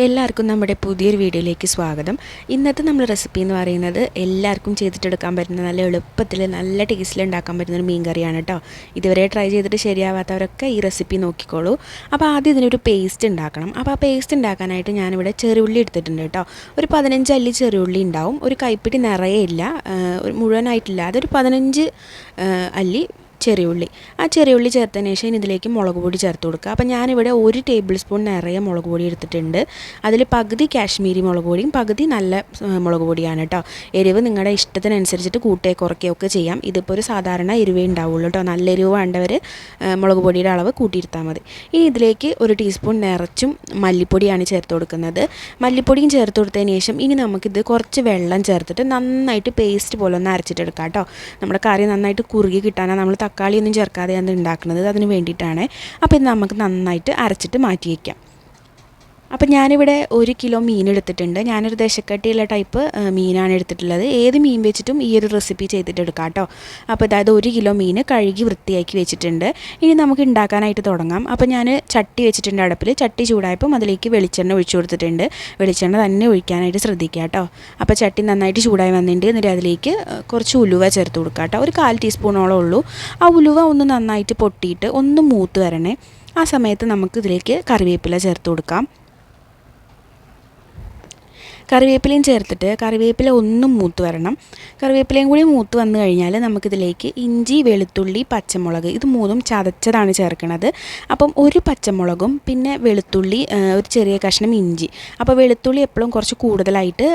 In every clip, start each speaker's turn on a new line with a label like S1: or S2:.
S1: എല്ലാവർക്കും നമ്മുടെ പുതിയൊരു വീഡിയോയിലേക്ക് സ്വാഗതം. ഇന്നത്തെ നമ്മൾ റെസിപ്പി എന്ന് പറയുന്നത് എല്ലാവർക്കും ചെയ്തിട്ടെടുക്കാൻ പറ്റുന്ന നല്ല എളുപ്പത്തിൽ നല്ല ടേസ്റ്റിൽ ഉണ്ടാക്കാൻ പറ്റുന്ന ഒരു മീൻ കറിയാണ് കേട്ടോ ഇതുവരെ ട്രൈ ചെയ്തിട്ട് ശരിയാവാത്തവരൊക്കെ ഈ റെസിപ്പി നോക്കിക്കോളൂ. അപ്പോൾ ആദ്യം ഇതിനൊരു പേസ്റ്റ് ഉണ്ടാക്കണം. അപ്പോൾ ആ പേസ്റ്റ് ഉണ്ടാക്കാനായിട്ട് ഞാനിവിടെ ചെറുള്ളി എടുത്തിട്ടുണ്ട് കേട്ടോ ഒരു പതിനഞ്ച് അല്ലി ചെറുള്ളി ഉണ്ടാവും. ഒരു കൈപ്പിടി നിറയെ ഇല്ല. ഒരു മുഴുവനായിട്ടില്ല. അതൊരു പതിനഞ്ച് അല്ലി ചെറിയ ഉള്ളി. ആ ചെറിയ ഉള്ളി ചേർത്തതിന് ശേഷം ഇനി ഇതിലേക്ക് മുളക് പൊടി ചേർത്ത് കൊടുക്കുക. അപ്പോൾ ഞാനിവിടെ ഒരു ടേബിൾ സ്പൂൺ നിറയെ മുളക് പൊടി എടുത്തിട്ടുണ്ട്. അതിൽ പകുതി കാശ്മീരി മുളക് പൊടിയും പകുതി നല്ല മുളക് പൊടിയാണ് കേട്ടോ എരിവ് നിങ്ങളുടെ ഇഷ്ടത്തിനനുസരിച്ചിട്ട് കൂട്ടേ കുറയ്ക്കുകയൊക്കെ ചെയ്യാം. ഇതിപ്പോൾ ഒരു സാധാരണ എരിവേ ഉണ്ടാവുള്ളൂ കേട്ടോ നല്ല എരിവ് വേണ്ടവർ മുളക് പൊടിയുടെ അളവ് കൂട്ടിയിരുത്താൽ മതി. ഇനി ഇതിലേക്ക് ഒരു ടീസ്പൂൺ നിറച്ചും മല്ലിപ്പൊടിയാണ് ചേർത്ത് കൊടുക്കുന്നത്. മല്ലിപ്പൊടിയും ചേർത്ത് കൊടുത്തതിന് ശേഷം ഇനി നമുക്കിത് കുറച്ച് വെള്ളം ചേർത്തിട്ട് നന്നായിട്ട് പേസ്റ്റ് പോലെ ഒന്ന് അരച്ചിട്ടെടുക്കാം കേട്ടോ നമ്മുടെ കറി നന്നായിട്ട് കുറുകി കിട്ടാനാണ് നമ്മൾ തക്കാളി ഒന്നും ചേർക്കാതെയാണ് ഉണ്ടാക്കുന്നത് അതിന് വേണ്ടിയിട്ടാണ്. അപ്പോൾ ഇത് നമുക്ക് നന്നായിട്ട് അരച്ചിട്ട് മാറ്റി വയ്ക്കാം അപ്പം ഞാനിവിടെ ഒരു കിലോ മീൻ എടുത്തിട്ടുണ്ട്. ഞാനൊരു ദശക്കട്ടിയുള്ള ടൈപ്പ് മീനാണ് എടുത്തിട്ടുള്ളത്. ഏത് മീൻ വെച്ചിട്ടും ഈ ഒരു റെസിപ്പി ചെയ്തിട്ട് എടുക്കാം കേട്ടോ. അപ്പോൾ അതായത് ഒരു കിലോ മീൻ കഴുകി വൃത്തിയാക്കി വെച്ചിട്ടുണ്ട്. ഇനി നമുക്ക് ഉണ്ടാക്കാനായിട്ട് തുടങ്ങാം. അപ്പോൾ ഞാൻ ചട്ടി വെച്ചിട്ടുണ്ട് അടുപ്പിൽ ചട്ടി ചൂടായപ്പം അതിലേക്ക് വെളിച്ചെണ്ണ ഒഴിച്ചു കൊടുത്തിട്ടുണ്ട്. വെളിച്ചെണ്ണ തന്നെ ഒഴിക്കാനായിട്ട് ശ്രദ്ധിക്കുക കേട്ടോ. അപ്പോൾ ചട്ടി നന്നായിട്ട് ചൂടായി വന്നിട്ടുണ്ട്. എന്നിട്ട് അതിലേക്ക് കുറച്ച് ഉലുവ ചേർത്ത് കൊടുക്കുക കേട്ടോ. ഒരു കാൽ ടീസ്പൂണോളം ഉള്ളൂ. ആ ഉലുവ ഒന്ന് നന്നായിട്ട് പൊട്ടിയിട്ട് ഒന്ന് മൂത്ത് വരണേ. ആ സമയത്ത് നമുക്ക് ഇതിലേക്ക് കറിവേപ്പില ചേർത്ത് കൊടുക്കാം. കറിവേപ്പിലയും ചേർത്തിട്ട് കറിവേപ്പില ഒന്നും മൂത്ത് വരണം. കറിവേപ്പിലയും കൂടി മൂത്ത് വന്നു കഴിഞ്ഞാൽ നമുക്കിതിലേക്ക് ഇഞ്ചി വെളുത്തുള്ളി പച്ചമുളക് ഇത് മൂന്നും ചതച്ചതാണ് ചേർക്കുന്നത് അപ്പം ഒരു പച്ചമുളകും പിന്നെ വെളുത്തുള്ളി ഒരു ചെറിയ കഷ്ണം ഇഞ്ചി. അപ്പോൾ വെളുത്തുള്ളി എപ്പോഴും കുറച്ച് കൂടുതലായിട്ട്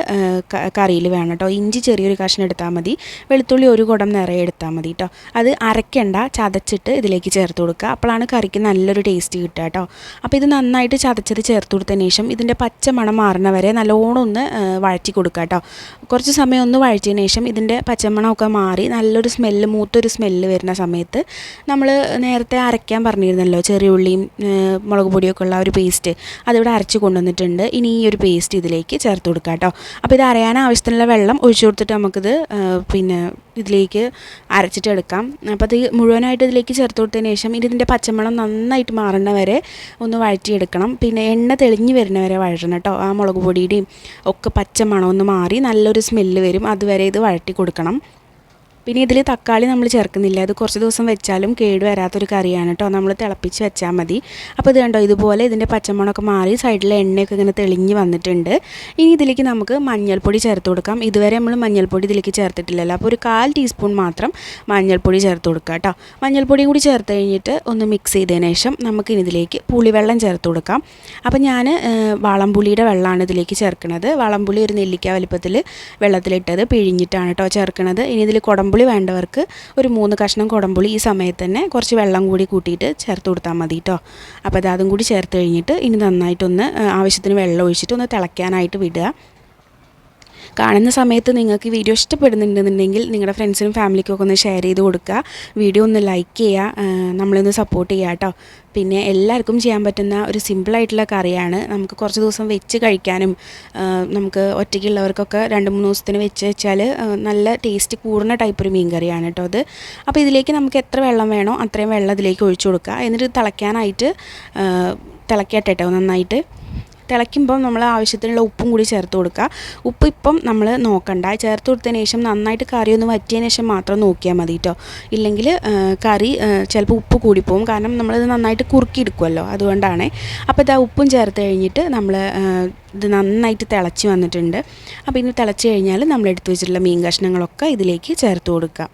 S1: കറിയിൽ വേണം കേട്ടോ ഇഞ്ചി ചെറിയൊരു കഷ്ണം എടുത്താൽ മതി. വെളുത്തുള്ളി ഒരു കുടം നിറയെ എടുത്താൽ മതി കേട്ടോ അത് അരയ്ക്കണ്ട ചതച്ചിട്ട് ഇതിലേക്ക് ചേർത്ത് കൊടുക്കുക അപ്പോഴാണ് കറിക്ക് നല്ലൊരു ടേസ്റ്റ് കിട്ടുക കേട്ടോ അപ്പോൾ ഇത് നന്നായിട്ട് ചതച്ചത് ചേർത്ത് കൊടുത്തതിന് ശേഷം ഇതിന്റെ പച്ച മണം മാറുന്നവരെ വരെ നല്ലോണം ഒന്ന് ആ, വഴറ്റി കൊടുക്കുക കേട്ടോ കുറച്ച് സമയം ഒന്ന് വഴറ്റിയതിന് ശേഷം ഇതിന്റെ പച്ചമണമൊക്കെ മാറി നല്ലൊരു സ്മെല്ല് മൂത്തൊരു സ്മെല്ല് വരുന്ന സമയത്ത് നമ്മൾ നേരത്തെ അരയ്ക്കാൻ പറഞ്ഞിരുന്നല്ലോ ചെറിയ ഉള്ളിയും മുളക് പൊടിയൊക്കെ ഉള്ള ഒരു പേസ്റ്റ് അതിവിടെ അരച്ച് കൊണ്ടുവന്നിട്ടുണ്ട്. ഇനി ഈ ഒരു പേസ്റ്റ് ഇതിലേക്ക് ചേർത്ത് കൊടുക്കുക കേട്ടോ അപ്പോൾ ഇത് അരയാൻ ആവശ്യത്തിനുള്ള വെള്ളം ഒഴിച്ചു കൊടുത്തിട്ട് നമുക്കിത് പിന്നെ ഇതിലേക്ക് അരച്ചിട്ട് എടുക്കാം. അപ്പോൾ അത് മുഴുവനായിട്ട് ഇതിലേക്ക് ചേർത്ത് കൊടുത്തതിന് ശേഷം ഇതിന്റെ പച്ചമണം നന്നായിട്ട് മാറുന്ന വരെ ഒന്ന് വഴറ്റിയെടുക്കണം. പിന്നെ എണ്ണ തെളിഞ്ഞ് വരുന്ന വരെ വഴറ്റണം കേട്ടോ. ആ മുളക് പൊടിയുടെയും ഒക്കെ പച്ചമണം ഒന്ന് മാറി നല്ലൊരു സ്മെല്ല് വരും. അതുവരെ ഇത് വഴറ്റി കൊടുക്കണം. പിന്നെ ഇതിൽ തക്കാളി നമ്മൾ ചേർക്കുന്നില്ല. അത് കുറച്ച് ദിവസം വെച്ചാലും കേട് വരാത്തൊരു കറിയാണ് കേട്ടോ നമ്മൾ തിളപ്പിച്ച് വെച്ചാൽ മതി. അപ്പോൾ ഇത് കണ്ടോ ഇതുപോലെ ഇതിന്റെ പച്ചമുളകൊക്കെ മാറി സൈഡിലെ എണ്ണയൊക്കെ ഇങ്ങനെ തെളിഞ്ഞ് വന്നിട്ടുണ്ട്. ഇനി ഇതിലേക്ക് നമുക്ക് മഞ്ഞൾപ്പൊടി ചേർത്ത് കൊടുക്കാം. ഇതുവരെ നമ്മൾ മഞ്ഞൾപ്പൊടി ഇതിലേക്ക് ചേർത്തിട്ടില്ലല്ലോ. അപ്പോൾ ഒരു കാൽ ടീസ്പൂൺ മാത്രം മഞ്ഞൾപ്പൊടി ചേർത്ത് കൊടുക്കുക കേട്ടോ മഞ്ഞൾപ്പൊടിയും കൂടി ചേർത്ത് കഴിഞ്ഞിട്ട് ഒന്ന് മിക്സ് ചെയ്തതിന് ശേഷം നമുക്ക് ഇതിലേക്ക് പുളിവെള്ളം ചേർത്ത് കൊടുക്കാം. അപ്പോൾ ഞാൻ വളംപുളിയുടെ വെള്ളമാണ് ഇതിലേക്ക് ചേർക്കുന്നത് വളംപുളി ഒരു നെല്ലിക്ക വലിപ്പത്തിൽ വെള്ളത്തിലിട്ടത് പിഴിഞ്ഞിട്ടാണ് കേട്ടോ ചേർക്കുന്നത് ഇനി ഇതിൽ കുടംപുളി വേണ്ടവർക്ക് ഒരു മൂന്ന് കഷ്ണം കുടംപുളി ഈ സമയത്ത് തന്നെ കുറച്ച് വെള്ളം കൂടി കൂട്ടിയിട്ട് ചേർത്ത് കൊടുത്താൽ മതി കേട്ടോ അപ്പോൾ അത് കൂടി ചേർത്ത് കഴിഞ്ഞിട്ട് ഇനി നന്നായിട്ടൊന്ന് ആവശ്യത്തിന് വെള്ളം ഒഴിച്ചിട്ട് ഒന്ന് തിളയ്ക്കാനായിട്ട് വിടുക. കാണുന്ന സമയത്ത് നിങ്ങൾക്ക് വീഡിയോ ഇഷ്ടപ്പെടുന്നുണ്ടെന്നുണ്ടെങ്കിൽ നിങ്ങളുടെ ഫ്രണ്ട്സിനും ഫാമിലിക്കും ഒക്കെ ഒന്ന് ഷെയർ ചെയ്ത് കൊടുക്കുക. വീഡിയോ ഒന്ന് ലൈക്ക് ചെയ്യുക. നമ്മളൊന്ന് സപ്പോർട്ട് ചെയ്യുക കേട്ടോ. പിന്നെ എല്ലാവർക്കും ചെയ്യാൻ പറ്റുന്ന ഒരു സിമ്പിളായിട്ടുള്ള കറിയാണ്. നമുക്ക് കുറച്ച് ദിവസം വെച്ച് കഴിക്കാനും നമുക്ക് ഒറ്റയ്ക്കുള്ളവർക്കൊക്കെ രണ്ട് മൂന്ന് ദിവസത്തിന് വെച്ച് വെച്ചാൽ നല്ല ടേസ്റ്റ് കൂടുന്ന ടൈപ്പ് ഒരു മീൻ കറിയാണ് കേട്ടോ അത്. അപ്പോൾ ഇതിലേക്ക് നമുക്ക് എത്ര വെള്ളം വേണോ അത്രയും വെള്ളം ഇതിലേക്ക് ഒഴിച്ചു കൊടുക്കുക. എന്നിട്ട് തിളയ്ക്കാനായിട്ട് തിളക്കട്ടെ കേട്ടോ നന്നായിട്ട്. തിളയ്ക്കുമ്പം നമ്മൾ ആവശ്യത്തിനുള്ള ഉപ്പും കൂടി ചേർത്ത് കൊടുക്കുക. ഉപ്പ് ഇപ്പം നമ്മൾ നോക്കണ്ട. ചേർത്ത് കൊടുത്തതിന് ശേഷം നന്നായിട്ട് കറി ഒന്ന് വറ്റിയതിന് ശേഷം മാത്രം നോക്കിയാൽ മതി കേട്ടോ ഇല്ലെങ്കിൽ കറി ചിലപ്പോൾ ഉപ്പ് കൂടിപ്പോവും കാരണം നമ്മളിത് നന്നായിട്ട് കുറുക്കിയെടുക്കുമല്ലോ അതുകൊണ്ടാണ്. അപ്പോൾ ഇതാ ഉപ്പും ചേർത്ത് കഴിഞ്ഞിട്ട് നമ്മൾ ഇത് നന്നായിട്ട് തിളച്ച് വന്നിട്ടുണ്ട്. അപ്പോൾ ഇനി തിളച്ച് കഴിഞ്ഞാൽ നമ്മൾ എടുത്തു വെച്ചിട്ടുള്ള മീൻ കഷ്ണങ്ങളൊക്കെ ഇതിലേക്ക് ചേർത്ത് കൊടുക്കുക.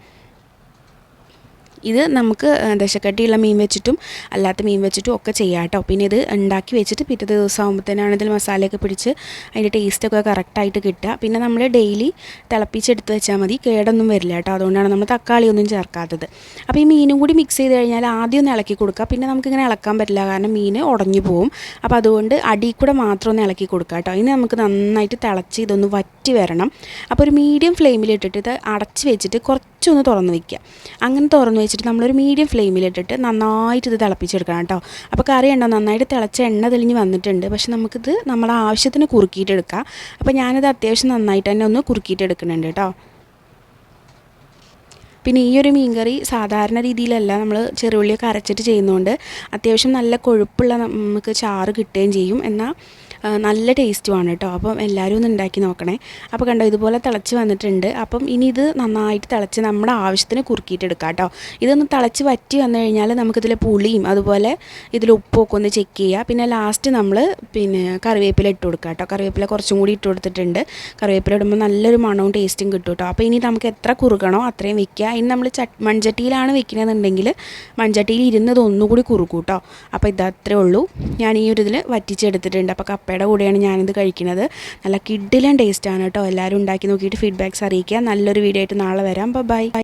S1: ഇത് നമുക്ക് ദശക്കട്ടിയുള്ള മീൻ വെച്ചിട്ടും അല്ലാത്ത മീൻ വെച്ചിട്ടും ഒക്കെ ചെയ്യാം കേട്ടോ പിന്നെ ഇത് ഉണ്ടാക്കി വെച്ചിട്ട് പിറ്റേ ദിവസം ആകുമ്പോഴത്തേനാണ് ഇതിൽ മസാലയൊക്കെ പിടിച്ച് അതിന്റെ ടേസ്റ്റൊക്കെ കറക്റ്റായിട്ട് കിട്ടുക. പിന്നെ നമ്മൾ ഡെയിലി തിളപ്പിച്ചെടുത്ത് വെച്ചാൽ മതി. കേടൊന്നും വരില്ല കേട്ടോ അതുകൊണ്ടാണ് നമ്മൾ തക്കാളി ഒന്നും ചേർക്കാത്തത്. അപ്പോൾ ഈ മീനും കൂടി മിക്സ് ചെയ്ത് കഴിഞ്ഞാൽ ആദ്യം ഒന്ന് ഇളക്കി കൊടുക്കുക. പിന്നെ നമുക്കിങ്ങനെ ഇളക്കാൻ പറ്റില്ല കാരണം മീൻ ഉടഞ്ഞു പോവും. അപ്പോൾ അതുകൊണ്ട് അടി കൂടെ മാത്രം ഒന്ന് ഇളക്കി കൊടുക്കുക കേട്ടോ ഇനി നമുക്ക് നന്നായിട്ട് തിളച്ച് ഇതൊന്ന് വറ്റി വരണം. അപ്പോൾ ഒരു മീഡിയം ഫ്ലെയിമിലിട്ടിട്ട് ഇത് അടച്ച് വെച്ചിട്ട് കുറച്ചൊന്ന് തുറന്ന് വയ്ക്കുക അങ്ങനെ തുറന്ന് വെച്ചിട്ട് നമ്മളൊരു മീഡിയം ഫ്ലെയിമിലിട്ടിട്ട് നന്നായിട്ട് ഇത് തിളപ്പിച്ചെടുക്കണം കേട്ടോ. അപ്പോൾ കറി ഉണ്ടോ നന്നായിട്ട് തിളച്ച എണ്ണ തെളിഞ്ഞ് വന്നിട്ടുണ്ട്. പക്ഷെ നമുക്കിത് നമ്മുടെ ആവശ്യത്തിന് കുറുക്കിയിട്ടെടുക്കാം അപ്പോൾ ഞാനിത് അത്യാവശ്യം നന്നായിട്ട് തന്നെ ഒന്ന് കുറുക്കിയിട്ട് എടുക്കുന്നുണ്ട് കേട്ടോ. പിന്നെ ഈ ഒരു മീൻകറി സാധാരണ രീതിയിലല്ല നമ്മൾ ചെറുള്ളിയൊക്കെ അരച്ചിട്ട് ചെയ്യുന്നതുകൊണ്ട് അത്യാവശ്യം നല്ല കൊഴുപ്പുള്ള നമുക്ക് ചാറ് കിട്ടുകയും ചെയ്യും. എന്നാൽ നല്ല ടേസ്റ്റുമാണ് കേട്ടോ അപ്പം എല്ലാവരും ഒന്ന് ഉണ്ടാക്കി നോക്കണേ. അപ്പോൾ കണ്ടോ ഇതുപോലെ തിളച്ച് വന്നിട്ടുണ്ട്. അപ്പം ഇനി ഇത് നന്നായിട്ട് തിളച്ച് നമ്മുടെ ആവശ്യത്തിന് കുറുക്കിയിട്ട് എടുക്കാം കേട്ടോ ഇതൊന്ന് തിളച്ച് വറ്റി വന്നു കഴിഞ്ഞാൽ നമുക്കിതിൽ പുളിയും അതുപോലെ ഇതിൽ ഉപ്പൊക്കെ ഒന്ന് ചെക്ക് ചെയ്യുക പിന്നെ ലാസ്റ്റ് നമ്മൾ പിന്നെ കറിവേപ്പില ഇട്ട് കൊടുക്കുക കേട്ടോ കറിവേപ്പില കുറച്ചും കൂടി ഇട്ട് കൊടുത്തിട്ടുണ്ട്. കറിവേപ്പില ഇടുമ്പോൾ നല്ലൊരു മണവും ടേസ്റ്റും കിട്ടും കേട്ടോ അപ്പോൾ ഇനി നമുക്ക് എത്ര കുറുകണോ അത്രയും വെക്കുക ഇനി നമ്മൾ ചട്ട് മൺചട്ടിയിലാണ് വെക്കുന്നതെന്നുണ്ടെങ്കിൽ മൺചട്ടിയിൽ ഇരുന്നത് ഒന്നുകൂടി കുറുക്കും കേട്ടോ അപ്പോൾ ഇത് അത്രേ ഉള്ളൂ. ഞാൻ ഈ ഒരു ഇതിൽ വറ്റിച്ചെടുത്തിട്ടുണ്ട്. അപ്പോൾ കപ്പയുടെ കൂടെയാണ് ഞാനിത് കഴിക്കുന്നത് നല്ല കിഡിലൻ ടേസ്റ്റാണ് കേട്ടോ എല്ലാവരും ഉണ്ടാക്കി നോക്കിയിട്ട് ഫീഡ്ബാക്ക്സ് അറിയിക്കുക. നല്ലൊരു വീഡിയോ ആയിട്ട് നാളെ വരാം. ബൈ